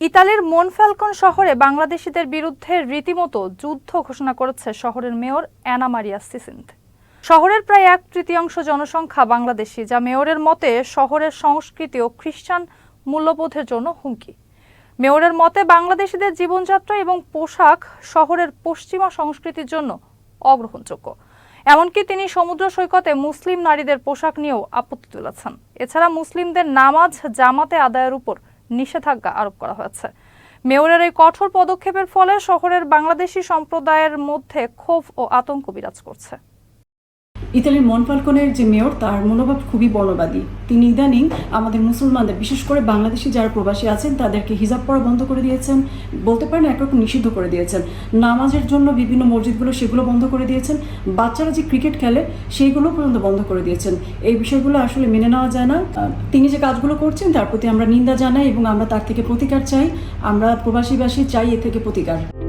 ইতালির মনফ্যালকন শহরে বাংলাদেশিদের বিরুদ্ধে রীতিমতো যুদ্ধ ঘোষণা করেছে শহরের মেয়র অ্যানা মারিয়া সিসিন্থ। শহরের প্রায় এক তৃতীয়াংশ জনসংখ্যা বাংলাদেশি, যা মেয়রের মতে শহরের সংস্কৃতি ও খ্রিস্টান মূল্যবোধের জন্য হুমকি। মেয়রের মতে বাংলাদেশিদের জীবনযাত্রা এবং পোশাক শহরের পশ্চিমা সংস্কৃতির জন্য অগ্রহণযোগ্য। এমনকি তিনি সমুদ্র সৈকতে মুসলিম নারীদের পোশাক নিয়েও আপত্তি তুলেছেন। এছাড়া মুসলিমদের নামাজ জামাতে আদায়ের উপর নিষেধাজ্ঞা আরোপ করা হয়েছে। মেয়রের এই কঠোর পদক্ষেপের ফলে শহরের বাংলাদেশি সম্প্রদায়ের মধ্যে ক্ষোভ ও আতঙ্ক বিরাজ করছে। ইতালির মনফালকনের যে মেয়র, তার মনোভাব খুবই বর্ণবাদী তিনি ইদানিং আমাদের মুসলমানদের, বিশেষ করে বাংলাদেশি যারা প্রবাসী আছেন, তাদেরকে হিজাব পরা বন্ধ করে দিয়েছেন, বলতে পারেন একরকম নিষিদ্ধ করে দিয়েছেন। নামাজের জন্য বিভিন্ন মসজিদগুলো সেগুলো বন্ধ করে দিয়েছেন। বাচ্চারা যে ক্রিকেট খেলে সেইগুলো পর্যন্ত বন্ধ করে দিয়েছেন। এই বিষয়গুলো আসলে মেনে নেওয়া যায় না। তিনি যে কাজগুলো করছেন, তার প্রতি আমরা নিন্দা জানাই এবং আমরা তার থেকে প্রতিকার চাই। আমরা প্রবাসীবাসী চাই এ থেকে প্রতিকার।